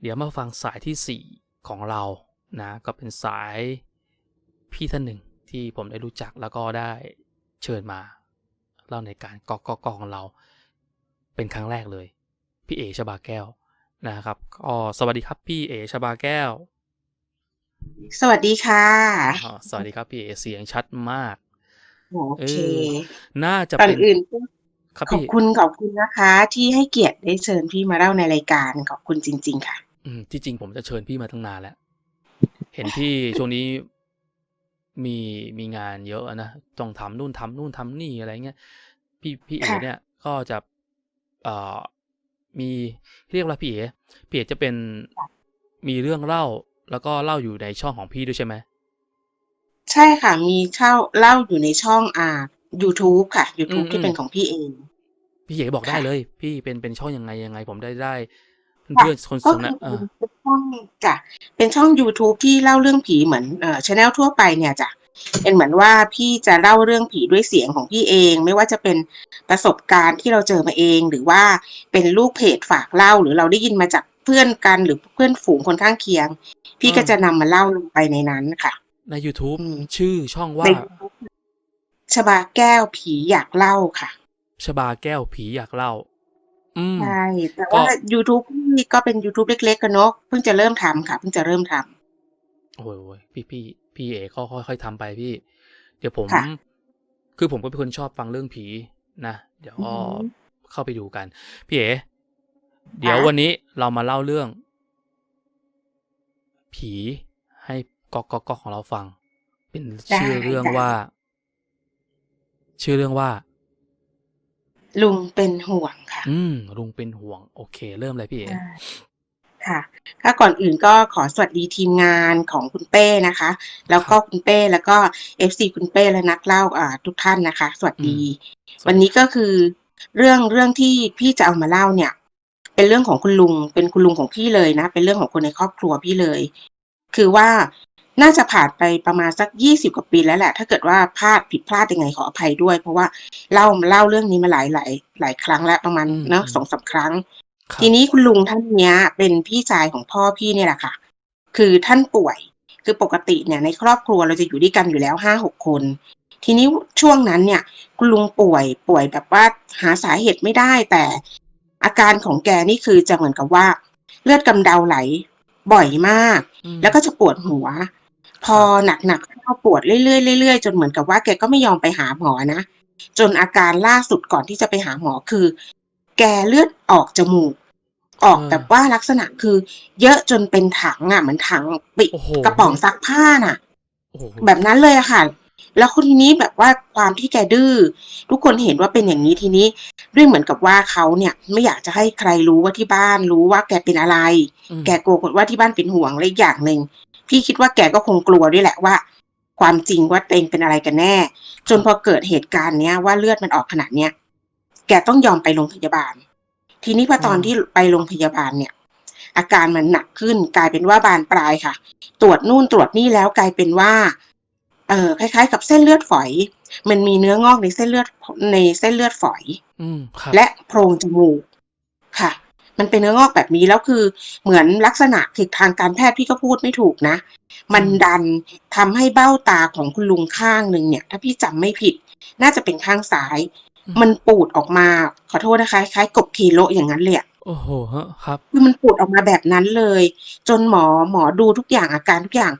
เดี๋ยวมาฟังสายที่สี่ของเรานะก็เป็นสายพี่ท่านหนึ่งที่ผมได้รู้จักแล้วก็ได้เชิญมาเล่าในการกอกกอกของเรา เป็นครั้งแรกเลย พี่เอชบาแก้วนะครับก็สวัสดีครับพี่เอชบาแก้ว สวัสดีค่ะอ๋อสวัสดีครับพี่เอเสียงชัดมากโอเอเคอน่าจะก่อนเป็นอื่นก็ครับขอบพี่คุณขอบคุณนะคะ ที่ให้เกียรติได้เชิญพี่มาเล่าในรายการขอบคุณจริง ๆ ค่ะ อืมที่จริงผมจะเชิญพี่มาตั้งนานแล้ว เห็นพี่ช่วงนี้มีมีงานเยอะนะต้องทำนู่นทำนู่นทำนี่อะไรเงี้ยพี่พี่เอค่ะเนี่ย ก็จะเอ่อมีเรียกว่าพี่เอพี่เอจะเป็นมีเรื่องเล่า แล้วก็เล่าอยู่ในช่องของพี่ด้วยใช่ไหมใช่ค่ะ มีเข้าเล่าอยู่ในช่องอ่า YouTube ค่ะอืม YouTube อืที่มเป็นของพี่เอง พี่เอบอกได้ค่ะเลย พี่เป็นเป็นช่องยังไงยังไง ผมได้ได้ค่ะ เพื่อนๆคนก็สนคืนะอเออเป็นช่องจ้ะเป็นช่อง YouTube ที่เล่าเรื่องผีเหมือนเอ่อชแนลทั่วไปเนี่ยจ้ะเป็นเหมือนว่าพี่จะเล่าเรื่องผีด้วยเสียงของพี่เอง ไม่ว่าจะเป็นประสบการณ์ที่เราเจอมาเอง หรือว่าเป็นลูกเพจฝากเล่า หรือเราได้ยินมาจากเพื่อนกันหรือเพื่อนฝูงคนข้างเคียง พี่เออก็จะนำมาเล่าลงไปในนั้นค่ะ ใน YouTube อืมชื่อช่องในว่า YouTube ชบาแก้วผีอยากเล่าค่ะ ชบาแก้วผีอยากเล่า อืม ใช่ แต่ก็ ว่า YouTube พี่ก็เป็น YouTube เล็ก ๆ กันเนาะเพิ่งจะเริ่มทำค่ะ เพิ่งจะเริ่มทำโอ้ยพี่พี่พี่เอก็ค่อยๆทำไปพี่ เดี๋ยวผม ค่ะคือผมก็เป็นคนชอบฟังเรื่องผีนะ เดี๋ยวอืก็อฮึเข้าไปดูกัน พี่เอเดี๋ยวค่ะวันนี้เรามาเล่าเรื่อง ผีให้ก๊อกก๊อกก๊อกของเราฟัง เป็นได้ชื่อเรื่องได้ว่า ชื่อเรื่องว่า ลุงเป็นห่วงค่ะ อืม ลุงเป็นห่วง โอเค เริ่มเลยพี่เอใช่ค่ะถ้าก่อนอื่นก็ขอสวัสดีทีมงานของคุณเป้นะคะ แล้วคก็รับคุณเป้แล้วก็ FC คุณเป้และนักเล่าอ่าทุกท่านนะคะ สวัสอืมดีสวัวัสนดีนี้คก็รับคือเรื่องเรื่องที่พี่จะเอามาเล่าเนี่ย เป็นเรื่องของคุณลุง เป็นคุณลุงของพี่เลยนะ เป็นเรื่องของคนในครอบครัวพี่เลย คือว่า น่าจะผ่านไปประมาณสักยี่สิบกว่าปีแล้วแหละ ถ้าเกิดว่าพลาดผิดพลาดยังไงขออภัยด้วย เพราะว่าเล่าเล่าเรื่องนี้มาหลายหลายหลายครั้งแล้วประมาณอืมเนาะอืมสองสามครั้งครัทีบนี้คุณลุงท่านเนี้ย เป็นพี่ชายของพ่อพี่เนี่ยแหละค่ะ คือท่านป่วย คือปกติเนี่ย ในครอบครัวเราจะอยู่ด้วยกันอยู่แล้วห้าหกคน ทีนี้ช่วงนั้นเนี่ย คุณลุงป่วยป่วยแบบว่าหาสาเหตุไม่ได้แต่อาการของแกนี่คือจะเหมือนกับว่า เลือดกำเดาไหลบ่อยมากอืมแล้วก็จะปวดหัว พครัอบหนักๆเข้าปวดเรื่อยๆเรื่อยๆจนเหมือนกับว่าแกก็ไม่ยอมไปหาหมอนะจนอาการล่าสุดก่อนที่จะไปหาหมอคือ แกเลือดออกจมูก ออกเออแบบว่าลักษณะคือ เยอะจนเป็นถังอะเหมือนถังปิโอ้โหกระป๋องซักผ้าน่ะโอ้โหแบบนั้นเลยอะค่ะ แล้วคนทีนี้แบบว่าความที่แกดื้อทุกคนเห็นว่าเป็นอย่างนี้ทีนี้ด้วยเหมือนกับว่าเขาเนี่ย ไม่อยากจะให้ใครรู้ว่าที่บ้านรู้ว่าแกเป็นอะไรอืมแกกลัวว่าที่บ้านเป็นห่วงและอีกอย่างหนึ่ง พี่คิดว่าแกก็คงกลัวด้วยแหละว่า ความจริงว่าตัวเองเป็นอะไรกันแน่ จนพอเกิดเหตุการณ์เนี้ยว่าเลือดมันออกขนาดเนี้ยแกต้องยอมไปโรงพยาบาล ทีนี้พอตอนอืมที่ไปโรงพยาบาลเนี่ย อาการมันหนักขึ้นกลายเป็นว่าบานปลายค่ะ ตรวจนู่นตรวจนี่แล้วกลายเป็นว่า เอ่อคล้าย ๆ กับเส้นเลือดฝอย มันมีเนื้องอกในเส้นเลือดในเส้นเลือดฝอย อืมครับและโพรงจมูกค่ะ มันเป็นเนื้องอกแบบนี้แล้วคือเหมือนลักษณะคือทางการแพทย์พี่ก็พูดไม่ถูกนะ มันอืมดันทำให้เบ้าตาของคุณลุงข้างหนึ่งเนี่ย ถ้าพี่จำไม่ผิด น่าจะเป็นข้างซ้ายอืมมันปูดออกมาขอโทษนะคะคล้ายกบคีโลอย่างนั้นเลยอะโอ้โหฮะครับคือมันปูดออกมาแบบนั้นเลย จนหมอหมอดูทุกอย่างอาการทุกอย่าง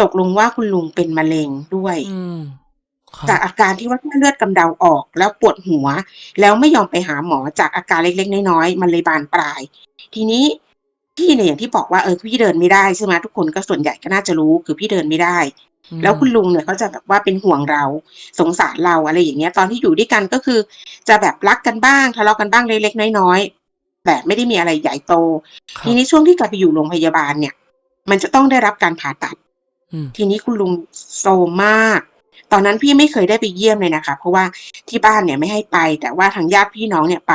ตกลงว่าคุณลุงเป็นมะเร็งด้วยอืมครั จากบอาการที่ว่าเลือดกำเดาออกแล้วปวดหัว แล้วไม่ยอมไปหาหมอจากอาการเล็กๆน้อยๆมันเลยบานปลาย ทีนี้พี่เนี่ยอย่างที่บอกว่าเออพี่เดินไม่ได้ใช่ไหมทุกคนก็ส่วนใหญ่ก็น่าจะรู้คือพี่เดินไม่ได้อืมแล้วคุณลุงเนี่ยเขาจะแบบว่าเป็นห่วงเราสงสารเราอะไรอย่างเงี้ย ตอนที่อยู่ด้วยกันก็คือ จะแบบรักกันบ้างทะเลาะกันบ้างเล็กๆน้อยๆแต่ไม่ได้มีอะไรใหญ่โตครัทีบนี้ช่วงที่กลับไปอยู่โรงพยาบาลเนี่ย มันจะต้องได้รับการผ่าตัดอืมทีนี้คุณลุงโซมมาก ตอนนั้นพี่ไม่เคยได้ไปเยี่ยมเลยนะคะ เพราะว่าที่บ้านเนี่ยไม่ให้ไป แต่ว่าทางญาติพี่น้องเนี่ยไป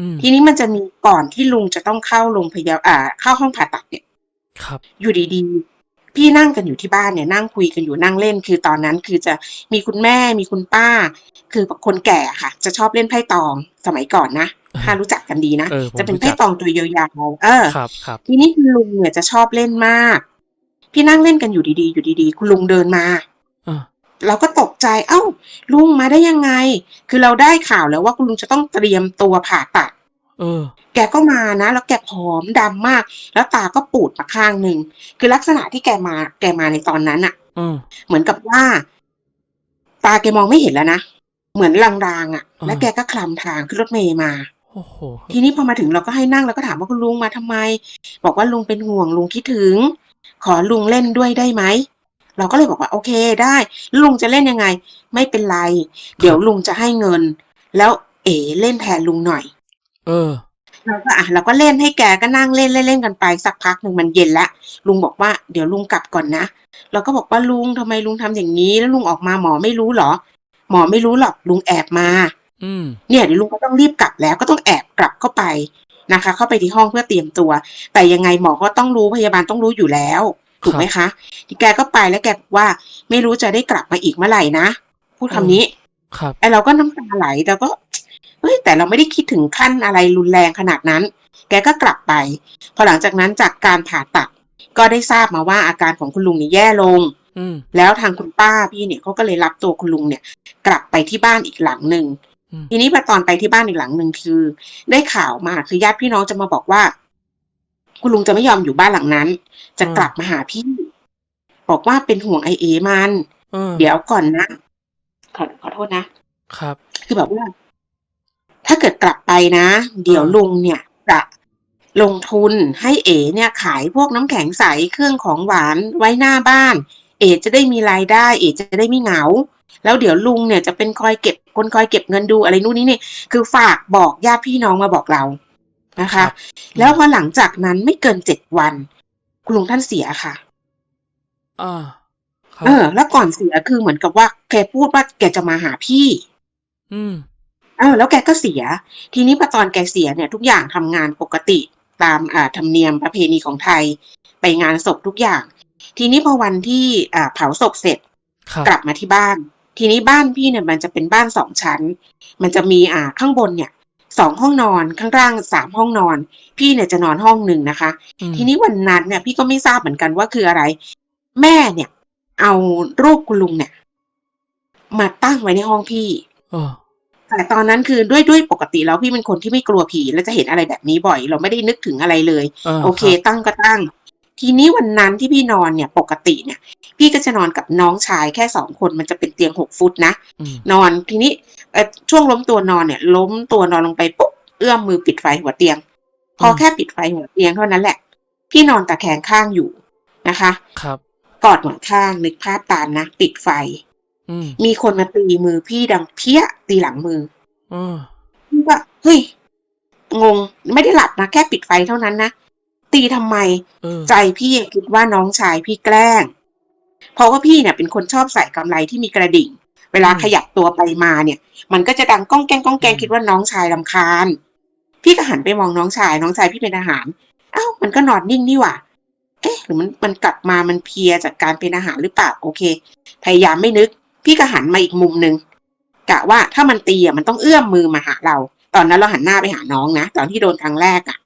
อืมทีนี้มันจะมีก่อนที่ลุงจะต้องเข้าโรงพยาบาลอ่า เข้าห้องผ่าตัดเนี่ย ครับ อยู่ดีๆ พี่นั่งกันอยู่ที่บ้านเนี่ยนั่งคุยกันอยู่นั่งเล่น คือตอนนั้นคือจะมีคุณแม่มีคุณป้า คือคนแก่ค่ะ จะชอบเล่นไพ่ตองสมัยก่อนนะถ้ารู้จักกันดีนะเออผมจะเป็นรู้ไพ่จักตองตัวยาวๆเออครับครับทีนี้คุณลุงเนี่ยจะชอบเล่นมาก พี่นั่งเล่นกันอยู่ดีๆ อยู่ดีๆ คุณลุงเดินมาอ่า เราก็ตกใจ เอ้า ลุงมาได้ยังไง คือเราได้ข่าวแล้วว่าคุณลุงจะต้องเตรียมตัวผ่าตัด เออ แกก็มานะ แล้วแกผอมดำมาก แล้วตาก็ปูดมาข้างหนึ่ง คือลักษณะที่แกมา แกมาในตอนนั้นอะเออเหมือนกับว่า ตาแกมองไม่เห็นแล้วนะ เหมือนลางๆอะอ่า แล้วแกก็คลำทางขึ้นรถเมย์มา โอ้โห ทีนี้พอมาถึงเราก็ให้นั่งแล้วก็ถามว่าคุณลุงมาทำไม บอกว่าลุงเป็นห่วงลุงคิดถึง ขอลุงเล่นด้วยได้ไหม เราก็เลยบอกว่าโอเคได้แล้วลุงจะเล่นยังไง ไม่เป็นไร เดี๋ยวลุงจะให้เงิน แล้วเอ๋เล่นแทนลุงหน่อย เออเราก็อะเราก็เล่นให้แกก็นั่งเล่นเล่นเล่นกันไปสักพักหนึ่งมันเย็นละลุงบอกว่าเดี๋ยวลุงกลับก่อนนะเราก็บอกว่าลุงทำไมลุงทำอย่างนี้ แล้วลุงออกมาหมอไม่รู้เหรอ หมอไม่รู้หรอกลุงแอบมาอืมเนี่ยเดี๋ยวลุงก็ต้องรีบกลับแล้วก็ต้องแอบกลับเข้าไปนะคะ เข้าไปที่ห้องเพื่อเตรียมตัว แต่ยังไงหมอก็ต้องรู้พยาบาลต้องรู้อยู่แล้ว ถูกไหมคะที่แกก็ไปแล้วแกบอกว่า ไม่รู้จะได้กลับมาอีกเมื่อไหร่นะพูดคำนี้ ครับไอเราก็น้ำตาไหลแต่ก็เฮ้ยแต่เราไม่ได้คิดถึงขั้นอะไรรุนแรงขนาดนั้น แกก็กลับไป พอหลังจากนั้นจากการผ่าตัด ก็ได้ทราบมาว่าอาการของคุณลุงเนี่ยแย่ลงอืมแล้วทางคุณป้าพี่เนี่ยเขาก็เลยรับตัวคุณลุงเนี่ย กลับไปที่บ้านอีกหลังหนึ่งอืมทีนี้พอตอนไปที่บ้านอีกหลังหนึ่งคือ ได้ข่าวมาคือญาติพี่น้องจะมาบอกว่า คุณลุงจะไม่ยอมอยู่บ้านหลังนั้น จะกลับมาหาพี่ บอกว่าเป็นห่วงไอเอมันเออเดี๋ยวก่อนนะขอขอโทษนะ ครับ คือแบบว่า ถ้าเกิดกลับไปนะ เดี๋ยวอ่าลุงเนี่ยจะลงทุนให้เอ๋เนี่ย ขายพวกน้ำแข็งใสเครื่องของหวานไว้หน้าบ้าน เอ๋จะได้มีรายได้ เอ๋จะได้ไม่เหงา แล้วเดี๋ยวลุงเนี่ยจะเป็นคอยเก็บคนคอยเก็บเงินดูอะไรนู่นนี่นี่คือฝากบอกญาติพี่น้องมาบอกเรา นะครัคะบแล้วพอหลังจากนั้นไม่เกินเจ็ดวัน คุณลุงท่านเสียค่ะอ่าครับเออ แล้วก่อนเสียคือเหมือนกับว่า แกพูดว่าแกจะมาหาพี่ อืมเออแล้วแกก็เสีย ทีนี้พอตอนแกเสียเนี่ย ทุกอย่างทำงานปกติตามอ่าธรรมเนียมประเพณีของไทย ไปงานศพทุกอย่าง ทีนี้พอวันที่อ่าเผาศพเสร็จครับกลับมาที่บ้าน ทีนี้บ้านพี่เนี่ยมันจะเป็นบ้านสองชั้น มันจะมีอ่าข้างบนเนี่ย สองห้องนอนข้างล่างสามห้องนอน พี่เนี่ยจะนอนห้องหนึ่งนะคะอืมทีนี้วันนั้นเนี่ย พี่ก็ไม่ทราบเหมือนกันว่าคืออะไร แม่เนี่ย เอารูปคุณลุงเนี่ย มาตั้งไว้ในห้องพี่เออแต่ตอนนั้นคือด้วยด้วยปกติแล้วพี่เป็นคนที่ไม่กลัวผี และจะเห็นอะไรแบบนี้บ่อย เราไม่ได้นึกถึงอะไรเลยเออโอเครับตั้งก็ตั้ง ทีนี้วันนั้นที่พี่นอนเนี่ยปกติเนี่ย พี่ก็จะนอนกับน้องชายแค่สองคนมันจะเป็นเตียงหกฟุตนะอืมนอนทีนี้เอ่อช่วงล้มตัวนอนเนี่ย ล้มตัวนอนลงไปปุ๊บเอื้อมมือปิดไฟหัวเตียง พอแค่ปิดไฟหัวเตียงเท่านั้นแหละ พี่นอนตะแคงข้างอยู่นะคะ ครับกอดหมอนข้างนึกภาพตามนะปิดไฟอืมมีคนมาตีมือพี่ดังเพี้ยตีหลังมือเออพี่ก็เฮ้ยงงไม่ได้หลับนะแค่ปิดไฟเท่านั้นนะ ตีทำไม เออใจพี่คิดว่าน้องชายพี่แกล้ง เพราะว่าพี่เนี่ยเป็นคนชอบใส่กำไรที่มีกระดิ่ง เวลาขยับตัวไปมาเนี่ย มันก็จะดังก้องแกงก้องแกงคิดว่าน้องชายลำคาญ พี่ก็หันไปมองน้องชาย น้องชายพี่เป็นทหารเอ้ามันก็นอนนิ่งนี่หว่า เอ๊ะ หรือมันมันกลับมามันเพลียจากการเป็นอาหารหรือเปล่าโอเค พยายามไม่นึก พี่ก็หันมาอีกมุมหนึ่งกะว่าถ้ามันตีอะมันต้องเอื้อมมือมาหาเรา ตอนนั้นเราหันหน้าไปหาน้องนะตอนที่โดนครั้งแรกอะ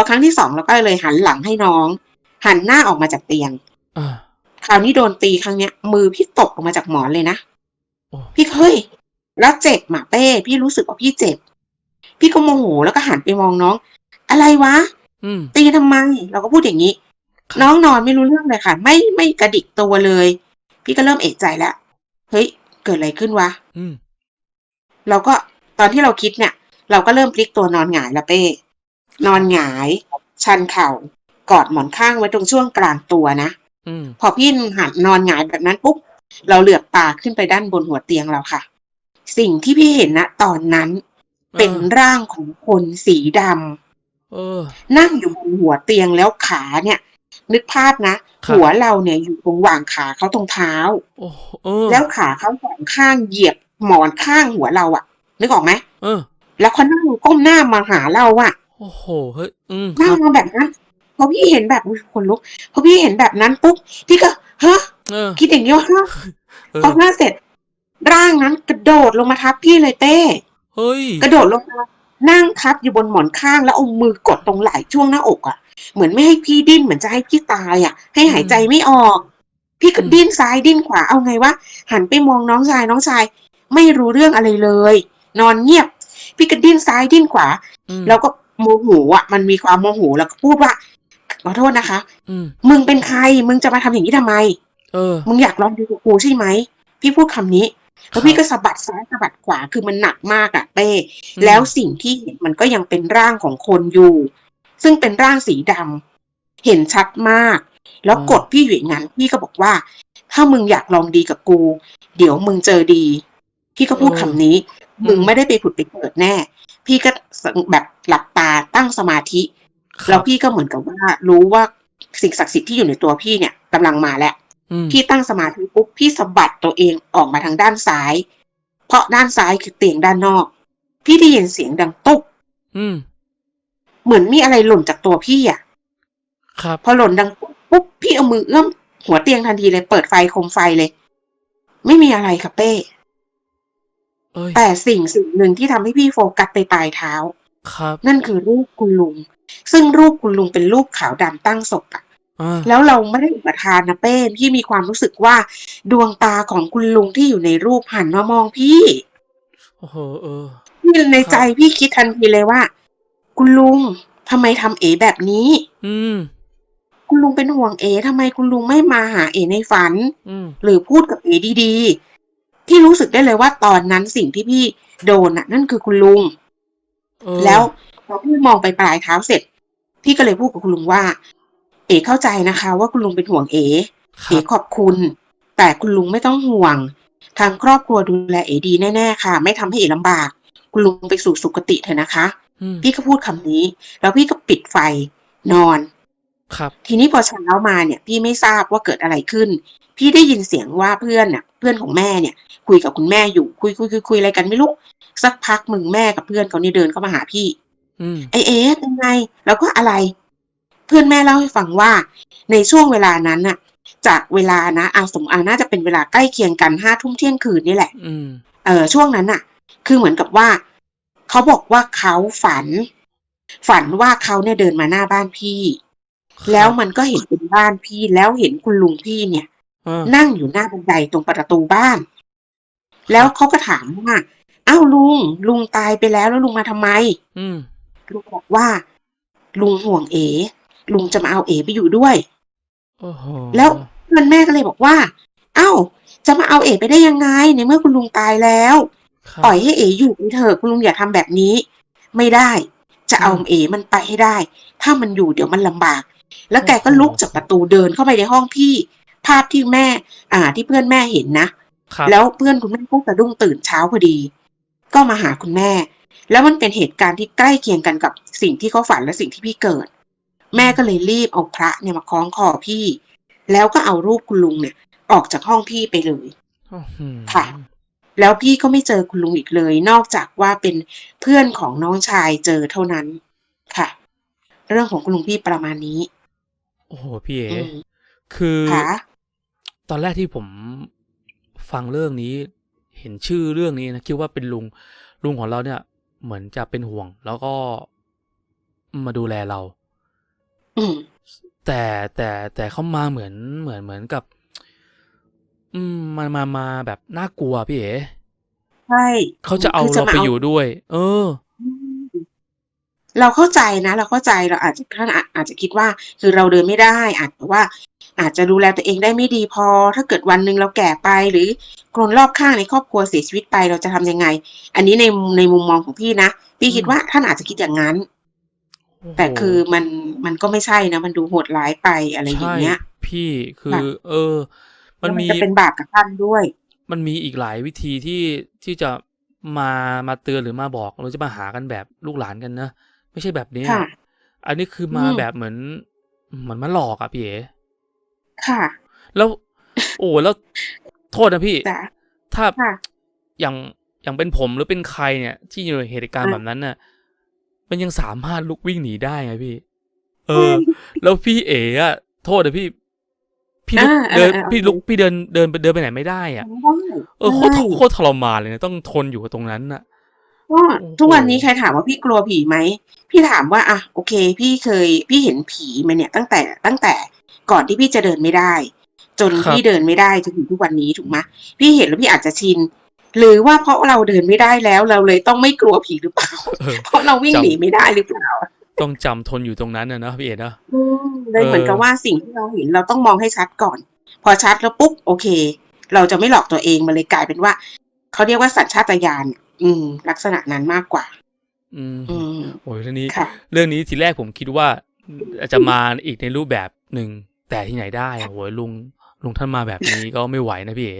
พอครั้งที่สองเราก็เลยหันหลังให้น้อง หันหน้าออกมาจากเตียงอ่าคราวนี้โดนตีครั้งเนี้ย มือพี่ตกออกมาจากหมอนเลยนะโอ้พี่เฮ้ยแล้วเจ็บหมาเป้ พี่รู้สึกว่าพี่เจ็บ พี่ก็โมโหแล้วก็หันไปมองน้อง อะไรวะอืมตีทำไม เราก็พูดอย่างนี้ครับน้องนอนไม่รู้เรื่องเลยค่ะ ไม่ไม่กระดิกตัวเลย พี่ก็เริ่มเอะใจแล้วเฮ้ย เกิดอะไรขึ้นวะอืมเราก็ตอนที่เราคิดเนี่ย เราก็เริ่มพลิกตัวนอนหงายละเป้ นอนหงาย ชันเข่ากอดหมอนข้างไว้ตรงช่วงกลางตัวนะอืมพอพี่หันนอนหงายแบบนั้นปุ๊บเราเหลือบตาขึ้นไปด้านบนหัวเตียงเราค่ะ สิ่งที่พี่เห็นนะตอนนั้นเป็นร่างของคนสีดำเออนั่งอยู่บนหัวเตียงแล้วขาเนี่ย นึกภาพนะ ครับ หัวเราเนี่ยอยู่ตรงหว่างขาเขาตรงเท้า โอ้เออแล้วขาเขาสองข้างเหยียบหมอนข้างหัวเราอะนึกออกไหม เออ แล้วเขานั่งก้มหน้ามาหาเราอะ โอ้โห เฮ้ย อืมคนั่งรับมาแบบนั้นพอพี่เห็นแบบอุ๊ยคนลุกพอพี่เห็นแบบนั้นปุ๊บพี่ก็ฮะเออคิดอย่างนี้ว่าฮะเออพอหน้าเสร็จ ร่างนั้นกระโดดลงมาทับพี่เลยเต้ เฮ้ย กระโดดลงมานั่งทับอยู่บนหมอนข้างแล้วเอามือกดตรงไหล่ช่วงหน้าอกอะ่ะ เหมือนไม่ให้พี่ดิ้นเหมือนจะให้พี่ตายอะ่ะ ให้หายใจไม่ออก พี่ก็อืม ดิ้นซ้ายดิ้นขวาเอาไงวะหันไปมองน้องชายน้องชาย ไม่รู้เรื่องอะไรเลย นอนเงียบ พี่ก็ดิ้นซ้ายดิ้นขวา อืมแล้วก็ โมโหอะมันมีความโมโหแล้วก็พูดว่าขอโทษนะคะ อืม มึงเป็นใคร มึงจะมาทำอย่างนี้ทำไม เออ มึงอยากลองดูกับกูใช่ไหม พี่พูดคำนี้ แล้วพี่ก็สะบัดซ้ายสะบัดขวาคือมันหนักมากอะเป้อืมแล้วสิ่งที่เห็นมันก็ยังเป็นร่างของคนอยู่ ซึ่งเป็นร่างสีดำเห็นชัดมาก แล้วกดพี่อยู่อย่างนั้นพี่ก็บอกว่า ถ้ามึงอยากลองดีกับกู เดี๋ยวมึงเจอดี พี่ก็พูดคำนี้มึงไม่ได้ไปผุดไปเกิดแน่ พี่ก็ แบบหลับตาตั้งสมาธิครับแล้วพี่ก็เหมือนกับว่า รู้ว่าสิ่งศักดิ์สิทธิ์ที่อยู่ในตัวพี่เนี่ยกำลังมาแล้วอืมพี่ตั้งสมาธิปุ๊บพี่สะบัดตัวเองออกมาทางด้านซ้าย เพราะด้านซ้ายคือเตียงด้านนอก พี่ได้ยินเสียงดังตุ๊บอืมเหมือนมีอะไรหล่นจากตัวพี่อะครับพอหล่นดังปุ๊บปุ๊บพี่เอามือเอื้อมหัวเตียงทันทีเลยเปิดไฟโคมไฟเลย ไม่มีอะไรค่ะเป้เอ้ย แต่สิ่งสิ่งหนึ่งที่ทำให้พี่โฟกัสไปปลายเท้า ครับนั่นคือรูปคุณลุง ซึ่งรูปคุณลุงเป็นรูปขาวดำตั้งศพอะอ่าแล้วเราไม่ได้อุปทานนะเป้พี่มีความรู้สึกว่า ดวงตาของคุณลุงที่อยู่ในรูปหันมามองพี่โอ้โหเออ พี่ในใจพี่คิดทันทีเลยว่า คุณลุงทำไมทำเอแบบนี้ อืม คุณลุงเป็นห่วงเอทำไมคุณลุงไม่มาหาเอในฝัน อืม หรือพูดกับเอดีๆ พี่รู้สึกได้เลยว่าตอนนั้นสิ่งที่พี่โดนน่ะ นั่นคือคุณลุงเออแล้วพอพี่มองไปปลายเท้าเสร็จ พี่ก็เลยพูดกับคุณลุงว่า เอเข้าใจนะคะ ว่าคุณลุงเป็นห่วงเอคเอรับขอบคุณ แต่คุณลุงไม่ต้องห่วง ทางครอบครัวดูแลเอดีแน่ๆค่ะ ไม่ทำให้เอลำบาก คุณลุงไปสู่สุคติเถอะนะคะอืมพี่ก็พูดคำนี้ แล้วพี่ก็ปิดไฟนอน ครับ ทีนี้พอเช้ามาเนี่ยพี่ไม่ทราบว่าเกิดอะไรขึ้น พี่ได้ยินเสียงว่าเพื่อนน่ะ เพื่อนของแม่เนี่ย คุยกับคุณแม่อยู่คุยคุยคุยคุยอะไรกันไม่รู้สักพักมึงแม่กับเพื่อนเขานี่เดินเข้ามาหาพี่อืมไอเอ๊ะเป็นไง แล้วก็อะไร เพื่อนแม่เล่าให้ฟังว่า ในช่วงเวลานั้นน่ะ จากเวลานะอาสมอาน่าจะเป็นเวลาใกล้เคียงกันห้าทุ่มเที่ยงคืนนี่แหละอืมเออช่วงนั้นน่ะ คือเหมือนกับว่าเขาบอกว่าเขาฝัน ฝันว่าเขาเนี่ยเดินมาหน้าบ้านพี่ แล้วมันก็เห็นเป็นบ้านพี่แล้วเห็นคุณลุงพี่เนี่ยเออนั่งอยู่หน้าบันไดตรงประตูบ้าน แล้วเขาก็ถามว่าอ้าวลุง ลุงตายไปแล้วแล้วลุงมาทำไม อืมลุงบอกว่า ลุงห่วงเอลุงจะมาเอาเอไปอยู่ด้วยโอ้โหแล้วเพื่อนแม่ก็เลยบอกว่า เอ้า จะมาเอาเอไปได้ยังไง ในเมื่อคุณลุงตายแล้วครับปล่อยให้เออยู่ไปเถอะคุณลุงอย่าทำแบบนี้ ไม่ได้ จะเอาอืมเอมันไปให้ได้ ถ้ามันอยู่เดี๋ยวมันลำบาก แล้วแกก็โอ้โหลุกจากประตูเดินเข้าไปในห้องพี่ภาพที่แม่ อ่า ที่เพื่อนแม่เห็นนะครับแล้วเพื่อนคุณแม่ก็สะดุ้งตื่นเช้าพอดี ก็มาหาคุณแม่ แล้วมันเป็นเหตุการณ์ที่ใกล้เคียงกันกับสิ่งที่เขาฝันและสิ่งที่พี่เกิด แม่ก็เลยรีบเอาพระเนี่ยมาคล้องคอพี่ แล้วก็เอารูปคุณลุงเนี่ย ออกจากห้องพี่ไปเลยอื้อหือค่ะ แล้วพี่ก็ไม่เจอคุณลุงอีกเลย นอกจากว่าเป็นเพื่อนของน้องชายเจอเท่านั้นค่ะ เรื่องของคุณลุงพี่ประมาณนี้ โอ้โหพี่เอ๋อืมคือค่ะตอนแรกที่ผมฟังเรื่องนี้ เห็นชื่อเรื่องนี้นะคิดว่าเป็นลุงลุงของเราเนี่ย เหมือนจะเป็นห่วง แล้วก็มาดูแลเราอืมแต่แต่แต่เขามาเหมือนเหมือนเหมือนกับ อืมมามามาแบบน่ากลัวพี่เอ๋ใช่เขาจะเอาคือเราไปมอยู่ด้วย เอออืม เราเข้าใจนะ เราเข้าใจเราอาจจะท่านอาจอาจจะคิดว่า คือเราเดินไม่ได้อาจจะว่า อาจจะดูแลตัวเองได้ไม่ดีพอ ถ้าเกิดวันหนึ่งเราแก่ไปหรือคนรอบข้างในครอบครัวเสียชีวิตไปเราจะทำยังไง อันนี้ในในมุมมองของพี่นะพี่คิดอืมว่าท่านอาจจะคิดอย่างนั้นโอ้โหแต่คือมันมันก็ไม่ใช่นะ มันดูโหดร้ายไปอะไรอย่างเงี้ยใช่พี่คือค่ะเออ มันแล้วมีจะเป็นบาปกับท่านด้วย มันมีอีกหลายวิธีที่ที่จะมามาเตือนหรือมาบอกเราจะมาหากันแบบลูกหลานกันนะ ไม่ใช่แบบนี้ค่ะอันนี้คือมาอืมแบบเหมือน เหมือนมาหลอกอะพี่เอ๋ค่ะ แล้ว โอ้แล้วโทษนะพี่จ้ะถ้าค่ะอย่างอย่างเป็นผมหรือเป็นใครเนี่ย ที่อยู่ในเหตุการณ์อะแบบนั้นน่ะ มันยังสามารถลุกวิ่งหนีได้ไงพี่ เออ แล้วพี่เอ๋อะโทษนะพี่ พี่ลุกอ่าเดินอ่าอ่าพี่ลุกพี่เดินเดินไปเดินไปไหนไม่ได้อะ เออโคตรโคตรทรมานเลยนะต้องทนอยู่กับตรงนั้นน่ะ ก็ทุกวันนี้ใครถามว่าพี่กลัวผีไหม พี่ถามว่าอะโอเค พี่เคยพี่เห็นผีมาเนี่ยตั้งแต่ตั้งแต่ก่อนที่พี่จะเดินไม่ได้ จนครับพี่เดินไม่ได้จนถึงทุกวันนี้ถูกไหมพี่เห็นแล้วพี่อาจจะชิน หรือว่าเพราะเราเดินไม่ได้แล้วเราเลยต้องไม่กลัวผีหรือเปล่าเออเพราะเราวิ่งจำหนีไม่ได้หรือเปล่าต้องจำทนอยู่ตรงนั้นนะเนอะพี่เอ๋เนอะอืมเลยเหมือนกับว่าสิ่งที่เราเห็นเราต้องมองให้ชัดก่อน พอชัดแล้วปุ๊บโอเค เราจะไม่หลอกตัวเองมันเลยกลายเป็นว่าเขาเรียกว่าสัญชาตญาณ อืม ลักษณะนั้นมากกว่า อืมอืมโอ้ยเรื่องนี้ค่ะเรื่องนี้ทีแรกผมคิดว่าจะมาอีกในรูปแบบหนึ่งแต่ที่ไหนได้โอ้ยลุงลุงท่านมาแบบนี้ก็ไม่ไหวนะพี่เอ๋